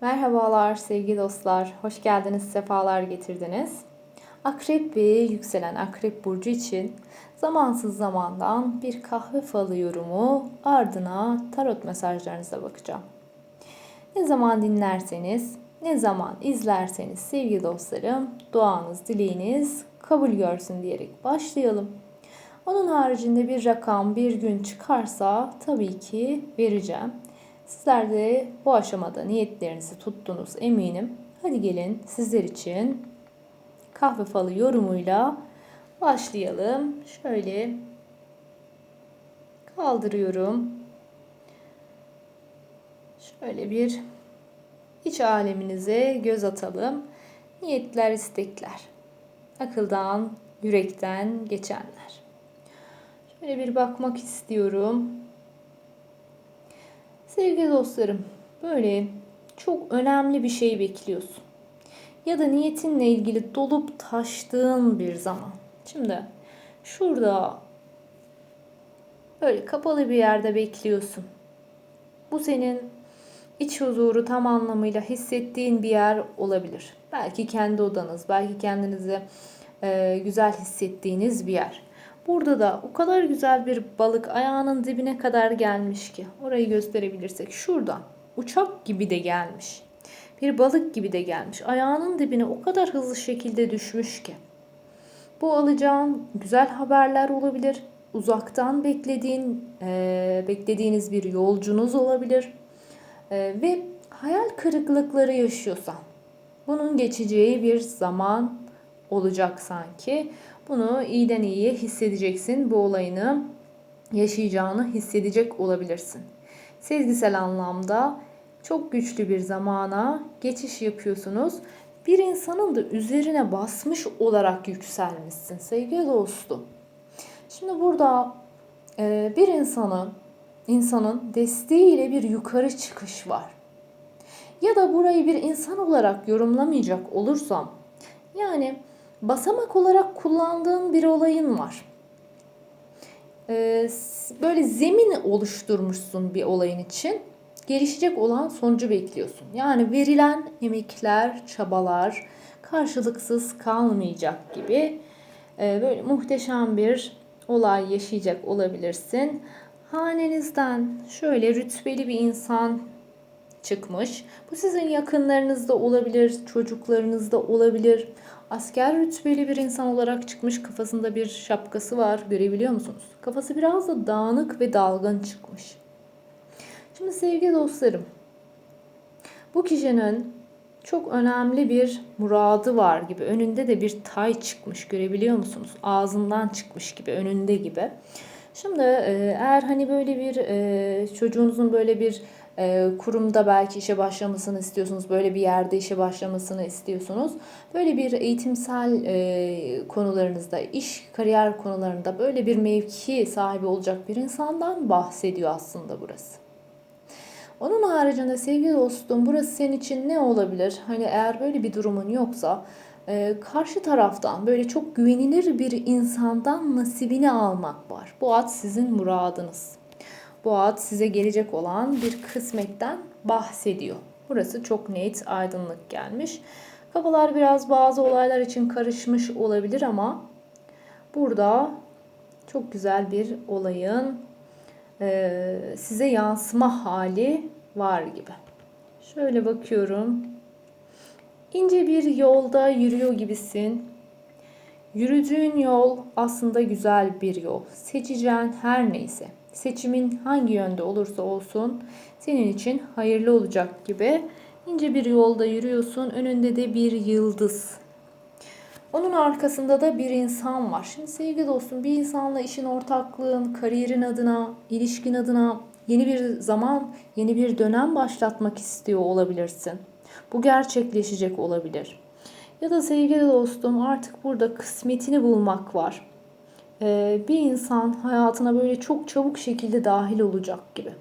Merhabalar sevgili dostlar. Hoş geldiniz, sefalar getirdiniz. Akrep ve yükselen Akrep burcu için zamansız zamandan bir kahve falı yorumu ardına tarot mesajlarınıza bakacağım. Ne zaman dinlerseniz, ne zaman izlerseniz sevgili dostlarım, duanız, dileğiniz kabul görsün diyerek başlayalım. Onun haricinde bir rakam, bir gün çıkarsa tabii ki vereceğim. Sizler de bu aşamada niyetlerinizi tuttunuz eminim. Hadi gelin sizler için kahve falı yorumuyla başlayalım. Şöyle kaldırıyorum. Şöyle bir iç aleminize göz atalım. Niyetler, istekler. Akıldan, yürekten geçenler. Şöyle bir bakmak istiyorum. Sevgili dostlarım, böyle çok önemli bir şey bekliyorsun. Ya da niyetinle ilgili dolup taştığın bir zaman. Şimdi şurada böyle kapalı bir yerde bekliyorsun. Bu senin iç huzuru tam anlamıyla hissettiğin bir yer olabilir. Belki kendi odanız, belki kendinizi e, güzel hissettiğiniz bir yer. Burada da o kadar güzel bir balık ayağının dibine kadar gelmiş ki. Orayı gösterebilirsek. Şuradan uçak gibi de gelmiş. Bir balık gibi de gelmiş. Ayağının dibine o kadar hızlı şekilde düşmüş ki. Bu alacağın güzel haberler olabilir. Uzaktan beklediğin, e, beklediğiniz bir yolcunuz olabilir. E, ve hayal kırıklıkları yaşıyorsan bunun geçeceği bir zaman olacak sanki. Bunu iyiden iyiye hissedeceksin. Bu olayını yaşayacağını hissedecek olabilirsin. Sezgisel anlamda çok güçlü bir zamana geçiş yapıyorsunuz. Bir insanın da üzerine basmış olarak yükselmişsin sevgili dostum. Şimdi burada e, bir insanın insanın desteğiyle bir yukarı çıkış var. Ya da burayı bir insan olarak yorumlamayacak olursam yani basamak olarak kullandığın bir olayın var. Ee, böyle zemin oluşturmuşsun bir olayın için. Gelişecek olan sonucu bekliyorsun. Yani verilen emekler, çabalar karşılıksız kalmayacak gibi e, böyle muhteşem bir olay yaşayacak olabilirsin. Hanenizden şöyle rütbeli bir insan çıkmış. Bu sizin yakınlarınızda olabilir, çocuklarınızda olabilir. Asker rütbeli bir insan olarak çıkmış. Kafasında bir şapkası var. Görebiliyor musunuz? Kafası biraz da dağınık ve dalgın çıkmış. Şimdi sevgili dostlarım, bu kişinin çok önemli bir muradı var gibi. Önünde de bir tay çıkmış görebiliyor musunuz? Ağzından çıkmış gibi, önünde gibi. Şimdi e, eğer hani böyle bir e, çocuğunuzun böyle bir kurumda belki işe başlamasını istiyorsunuz, böyle bir yerde işe başlamasını istiyorsunuz. Böyle bir eğitimsel konularınızda, iş, kariyer konularında böyle bir mevki sahibi olacak bir insandan bahsediyor aslında burası. Onun haricinde sevgili dostum burası senin için ne olabilir? Hani eğer böyle bir durumun yoksa e, karşı taraftan böyle çok güvenilir bir insandan nasibini almak var. Bu ad sizin muradınız. Ad size gelecek olan bir kısmetten bahsediyor. Burası çok net, aydınlık gelmiş. Kafalar biraz bazı olaylar için karışmış olabilir ama burada çok güzel bir olayın e, size yansıma hali var gibi. Şöyle bakıyorum. İnce bir yolda yürüyor gibisin. Yürüdüğün yol aslında güzel bir yol. Seçeceğin her neyse, seçimin hangi yönde olursa olsun senin için hayırlı olacak gibi. İnce bir yolda yürüyorsun. Önünde de bir yıldız. Onun arkasında da bir insan var. Şimdi sevgili dostum bir insanla işin ortaklığın, kariyerin adına, ilişkin adına yeni bir zaman, yeni bir dönem başlatmak istiyor olabilirsin. Bu gerçekleşecek olabilir. Ya da sevgili dostum artık burada kısmetini bulmak var. Ee, bir insan hayatına böyle çok çabuk şekilde dahil olacak gibi.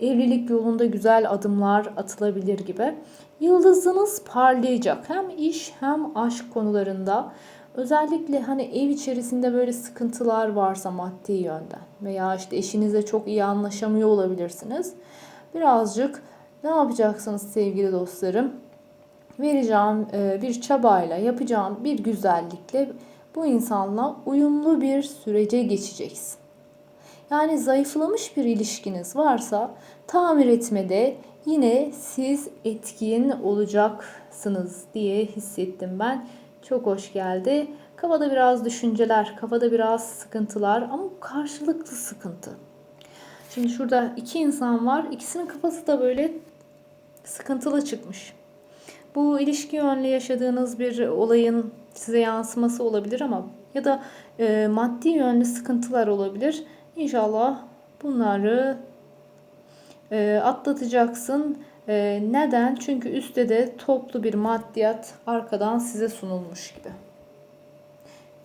Evlilik yolunda güzel adımlar atılabilir gibi. Yıldızınız parlayacak. Hem iş hem aşk konularında. Özellikle hani ev içerisinde böyle sıkıntılar varsa maddi yönden veya işte eşinizle çok iyi anlaşamıyor olabilirsiniz. Birazcık Ne yapacaksınız sevgili dostlarım? Vereceğim e, bir çabayla, yapacağım bir güzellikle bu insanla uyumlu bir sürece geçeceksin. Yani zayıflamış bir ilişkiniz varsa tamir etmede yine siz etkin olacaksınız diye hissettim ben. Çok hoş geldi. Kafada biraz düşünceler, kafada biraz sıkıntılar ama karşılıklı sıkıntı. Şimdi şurada iki insan var. İkisinin kafası da böyle sıkıntılı çıkmış. Bu ilişki yönlü yaşadığınız bir olayın size yansıması olabilir ama ya da e, maddi yönlü sıkıntılar olabilir. İnşallah bunları e, atlatacaksın. E, neden? Çünkü üstte de toplu bir maddiyat arkadan size sunulmuş gibi.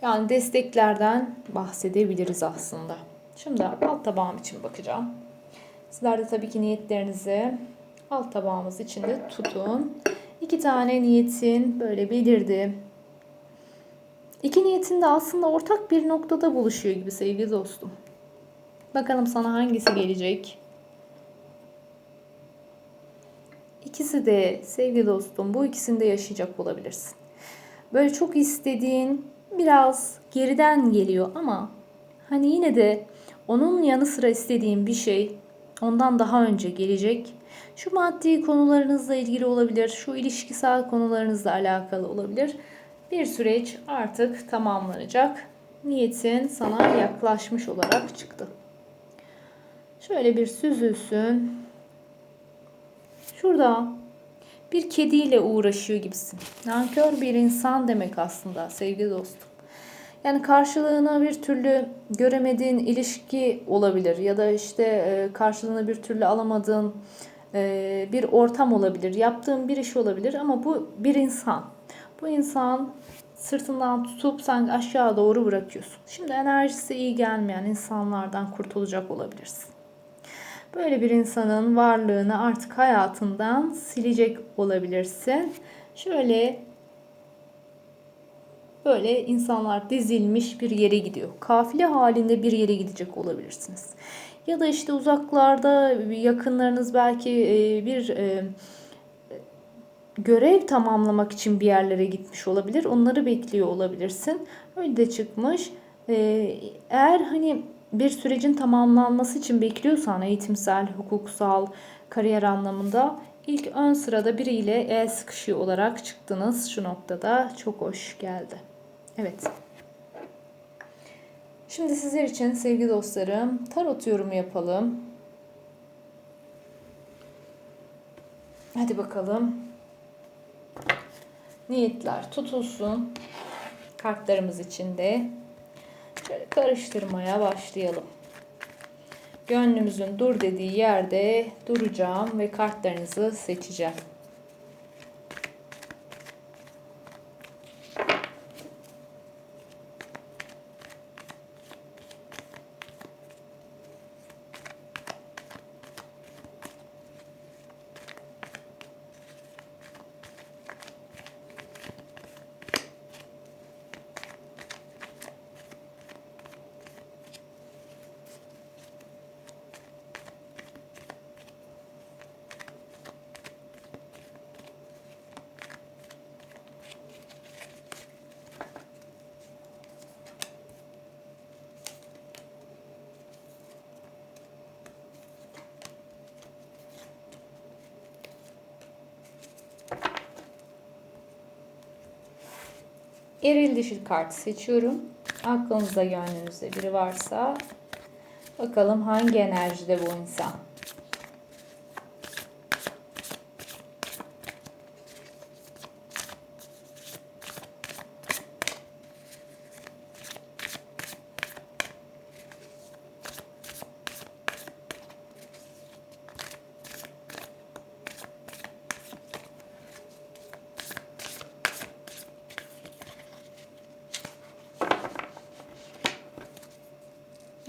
Yani desteklerden bahsedebiliriz aslında. Şimdi alt tabağım için bakacağım. Sizler de tabii ki niyetlerinizi alt tabağımız içinde tutun. İki tane niyetin böyle belirdi. İki niyetin de aslında ortak bir noktada buluşuyor gibi sevgili dostum. Bakalım sana hangisi gelecek? İkisi de sevgili dostum bu ikisini de yaşayacak olabilirsin. Böyle çok istediğin biraz geriden geliyor ama hani yine de onun yanı sıra istediğin bir şey ondan daha önce gelecek. Şu maddi konularınızla ilgili olabilir, şu ilişkisel konularınızla alakalı olabilir. Bir süreç artık tamamlanacak. Niyetin sana yaklaşmış olarak çıktı. Şöyle bir süzülsün. Şurada bir kediyle uğraşıyor gibisin. Nankör bir insan demek aslında sevgili dostum. Yani karşılığını bir türlü göremediğin ilişki olabilir ya da işte e, karşılığını bir türlü alamadığın bir ortam olabilir, yaptığın bir iş olabilir ama bu bir insan. Bu insan sırtından tutup sen aşağı doğru bırakıyorsun. Şimdi enerjisi iyi gelmeyen insanlardan kurtulacak olabilirsin. Böyle bir insanın varlığını artık hayatından silecek olabilirsin. Şöyle böyle insanlar dizilmiş bir yere gidiyor. Kafile halinde bir yere gidecek olabilirsiniz. Ya da işte uzaklarda yakınlarınız belki e, bir e, görev tamamlamak için bir yerlere gitmiş olabilir. Onları bekliyor olabilirsin. Öyle de çıkmış. E, eğer hani bir sürecin tamamlanması için bekliyorsan eğitimsel, hukuksal, kariyer anlamında ilk ön sırada biriyle el sıkışıyor olarak çıktınız şu noktada. Çok hoş geldi. Evet. Şimdi sizler için sevgili dostlarım tarot yorumu yapalım. Hadi bakalım. Niyetler tutulsun. Kartlarımız içinde. Şöyle karıştırmaya başlayalım. Gönlümüzün dur dediği yerde duracağım ve kartlarınızı seçeceğim. Eril dişil kart seçiyorum. Aklınızda gönlünüzde biri varsa bakalım hangi enerjide bu insan.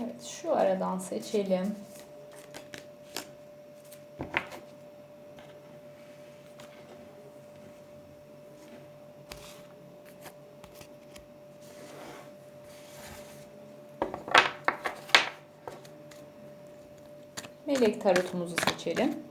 Evet şu aradan seçelim. Melek tarotumuzu seçelim.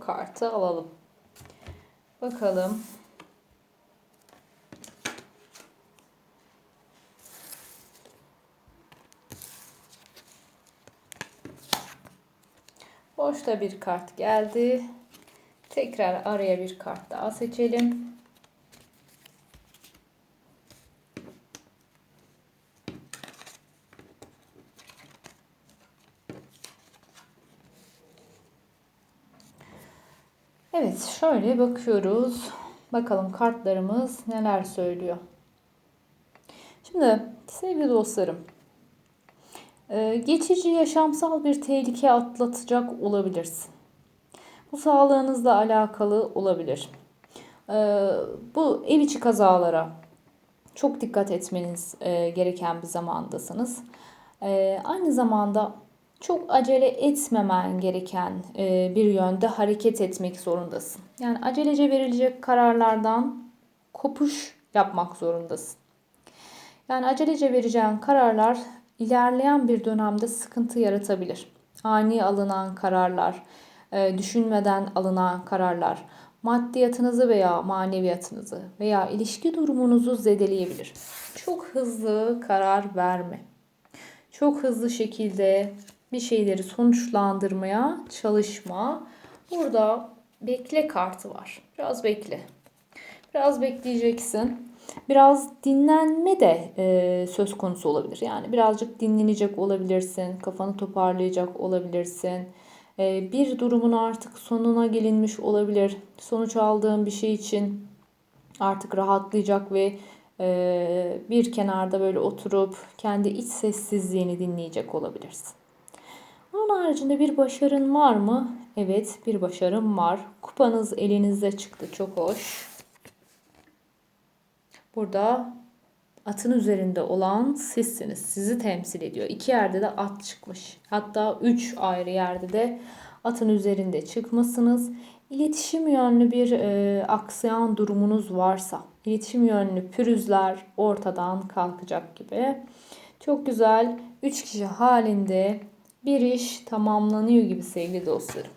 Kartı alalım. Bakalım. Boşta bir kart geldi. Tekrar araya bir kart daha seçelim. Evet, şöyle bakıyoruz. Bakalım kartlarımız neler söylüyor. Şimdi sevgili dostlarım, e, geçici yaşamsal bir tehlike atlatacak olabilirsin. Bu sağlığınızla alakalı olabilir. E, bu ev içi kazalara çok dikkat etmeniz e, gereken bir zamandasınız. Aynı zamanda çok acele etmemen gereken e, bir yönde hareket etmek zorundasın. Yani acelece verilecek kararlardan kopuş yapmak zorundasın. Yani acelece vereceğin kararlar ilerleyen bir dönemde sıkıntı yaratabilir. Ani alınan kararlar, e, düşünmeden alınan kararlar, maddiyatınızı veya maneviyatınızı veya ilişki durumunuzu zedeleyebilir. Çok hızlı karar verme. Çok hızlı şekilde bir şeyleri sonuçlandırmaya çalışma. Burada bekle kartı var. Biraz bekle. Biraz bekleyeceksin. Biraz dinlenme de e, söz konusu olabilir. Yani birazcık dinlenecek olabilirsin. Kafanı toparlayacak olabilirsin. E, bir durumun artık sonuna gelinmiş olabilir. Sonuç aldığın bir şey için artık rahatlayacak ve e, bir kenarda böyle oturup kendi iç sessizliğini dinleyecek olabilirsin. Onun haricinde bir başarın var mı? Evet bir başarım var. Kupanız elinizde çıktı. Çok hoş. Burada atın üzerinde olan sizsiniz. Sizi temsil ediyor. İki yerde de at çıkmış. Hatta üç ayrı yerde de atın üzerinde çıkmasınız. İletişim yönlü bir e, aksayan durumunuz varsa, iletişim yönlü pürüzler ortadan kalkacak gibi. Çok güzel. Üç kişi halinde bir iş tamamlanıyor gibi sevgili dostlarım.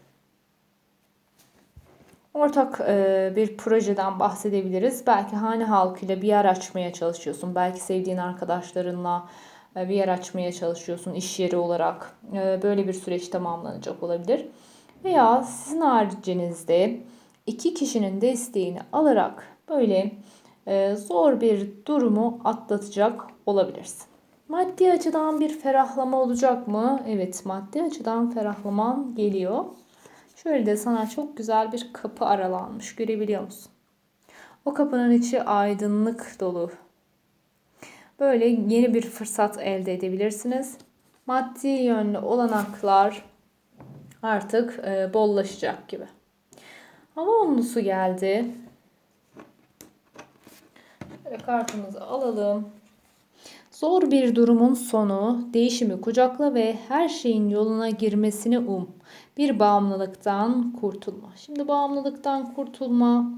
Ortak e, bir projeden bahsedebiliriz. Belki hane halkıyla bir yer açmaya çalışıyorsun. Belki sevdiğin arkadaşlarınla e, bir yer açmaya çalışıyorsun iş yeri olarak. E, böyle bir süreç tamamlanacak olabilir. Veya sizin haricinizde iki kişinin desteğini alarak böyle zor bir durumu atlatacak olabilirsin. Maddi açıdan bir ferahlama olacak mı? Evet, maddi açıdan ferahlaman geliyor. Şöyle de sana çok güzel bir kapı aralanmış. Görebiliyor musun? O kapının içi aydınlık dolu. Böyle yeni bir fırsat elde edebilirsiniz. Maddi yönlü olanaklar artık e, bollaşacak gibi. Hava onlusu geldi. Şöyle kartımızı alalım. Zor bir durumun sonu, değişimi kucakla ve her şeyin yoluna girmesini um. Bir bağımlılıktan kurtulma. Şimdi bağımlılıktan kurtulma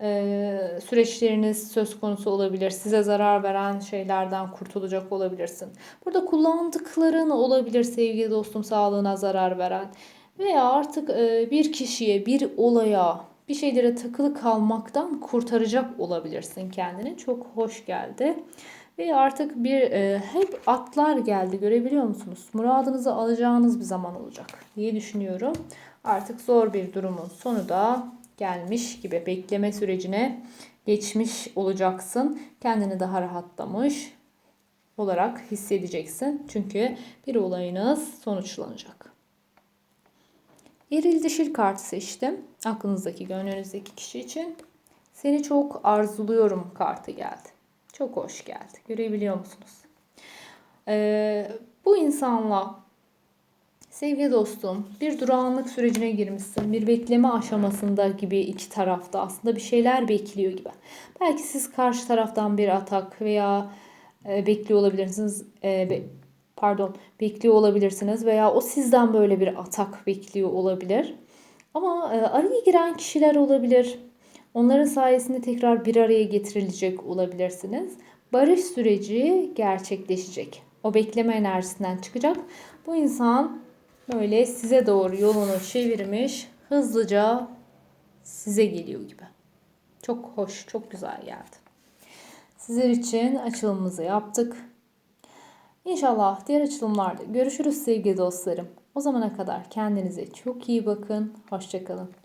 e, süreçleriniz söz konusu olabilir. Size zarar veren şeylerden kurtulacak olabilirsin. Burada kullandıkların olabilir sevgili dostum sağlığına zarar veren. Veya artık e, bir kişiye, bir olaya, bir şeylere takılı kalmaktan kurtaracak olabilirsin kendini. Çok hoş geldi. Ve artık bir e, hep atlar geldi görebiliyor musunuz? Muradınızı alacağınız bir zaman olacak diye düşünüyorum. Artık zor bir durumun sonu da gelmiş gibi bekleme sürecine geçmiş olacaksın. Kendini daha rahatlamış olarak hissedeceksin. Çünkü bir olayınız sonuçlanacak. Eril dişil kartı seçtim. Aklınızdaki, gönlünüzdeki kişi için. Seni çok arzuluyorum kartı geldi. Çok hoş geldi. Görebiliyor musunuz? Ee, bu insanla sevgili dostum bir durağanlık sürecine girmişsin. Bir bekleme aşamasında gibi iki tarafta aslında bir şeyler bekliyor gibi. Belki siz karşı taraftan bir atak veya e, bekliyor olabilirsiniz. E, be, pardon bekliyor olabilirsiniz veya o sizden böyle bir atak bekliyor olabilir. Ama e, araya giren kişiler olabilir. Onların sayesinde tekrar bir araya getirilecek olabilirsiniz. Barış süreci gerçekleşecek. O bekleme enerjisinden çıkacak. Bu insan böyle size doğru yolunu çevirmiş hızlıca size geliyor gibi. Çok hoş, çok güzel geldi. Sizler için açılımımızı yaptık. İnşallah diğer açılımlarda görüşürüz sevgili dostlarım. O zamana kadar kendinize çok iyi bakın. Hoşçakalın.